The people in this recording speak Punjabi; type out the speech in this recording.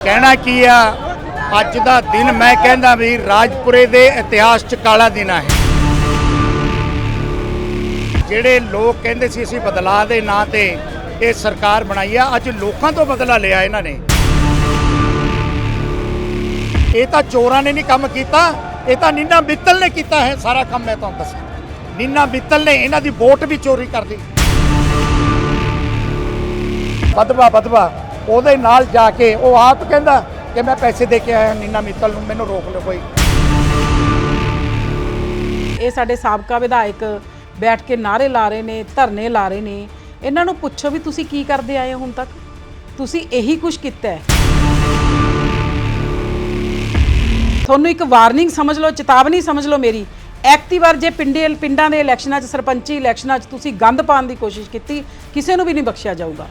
ਕਹਿਣਾ ਕੀ ਆ? ਅੱਜ ਦਾ ਦਿਨ ਮੈਂ ਕਹਿੰਦਾ ਵੀ ਰਾਜਪੁਰੇ ਦੇ ਇਤਿਹਾਸ 'ਚ ਕਾਲਾ ਦਿਨ ਹੈ ਜਿਹੜੇ ਲੋਕ ਕਹਿੰਦੇ ਸੀ ਅਸੀਂ ਬਦਲਾਅ ਦੇ ਨਾਂ ਤੇ ਇਹ ਸਰਕਾਰ ਬਣਾਈ ਆ, ਅੱਜ ਲੋਕਾਂ ਤੋਂ ਬਦਲਾ ਲਿਆ ਇਹਨਾਂ ਨੇ। ਇਹ ਤਾਂ ਚੋਰਾਂ ਨੇ ਨਹੀਂ ਕੰਮ ਕੀਤਾ, ਇਹ ਤਾਂ ਨੀਨਾ ਬਿੱਤਲ ਨੇ ਕੀਤਾ ਹੈ ਸਾਰਾ ਕੰਮ ਮੈਂ ਤੁਹਾਨੂੰ ਦੱਸਾਂ। ਨੀਨਾ ਬਿੱਤਲ ਨੇ ਇਹਨਾਂ ਦੀ ਵੋਟ ਵੀ ਚੋਰੀ ਕਰ ਲਈ ਬਦਵਾ ਬਦਵਾ। ਉਹਦੇ ਨਾਲ ਜਾ ਕੇ ਉਹ ਆਪ ਕਹਿੰਦਾ ਕਿ ਮੈਂ ਪੈਸੇ ਦੇ ਕੇ ਆਇਆ, ਨੀਨਾ ਮਿੱਤਲ ਨੂੰ, ਮੈਨੂੰ ਰੋਕ ਲਓ ਕੋਈ। ਇਹ ਸਾਡੇ ਸਾਬਕਾ ਵਿਧਾਇਕ ਬੈਠ ਕੇ ਨਾਰੇ ਲਾ ਰਹੇ ਨੇ, ਧਰਨੇ ਲਾ ਰਹੇ ਨੇ। ਇਹਨਾਂ ਨੂੰ ਪੁੱਛੋ ਵੀ ਤੁਸੀਂ ਕੀ ਕਰਦੇ ਆਏ ਹੋ ਹੁਣ ਤੱਕ? ਤੁਸੀਂ ਇਹੀ ਕੁਝ ਕੀਤਾ ਹੈ। ਤੁਹਾਨੂੰ ਇੱਕ ਵਾਰਨਿੰਗ ਸਮਝ ਲਓ, ਚੇਤਾਵਨੀ ਸਮਝ ਲਓ ਮੇਰੀ। ਐਕਤੀ ਵਾਰ ਜੇ ਪਿੰਡੇ, ਪਿੰਡਾਂ ਦੇ ਇਲੈਕਸ਼ਨਾਂ 'ਚ, ਸਰਪੰਚੀ ਇਲੈਕਸ਼ਨਾਂ 'ਚ ਤੁਸੀਂ ਗੰਦ ਪਾਉਣ ਦੀ ਕੋਸ਼ਿਸ਼ ਕੀਤੀ, ਕਿਸੇ ਨੂੰ ਵੀ ਨਹੀਂ ਬਖਸ਼ਿਆ ਜਾਊਗਾ।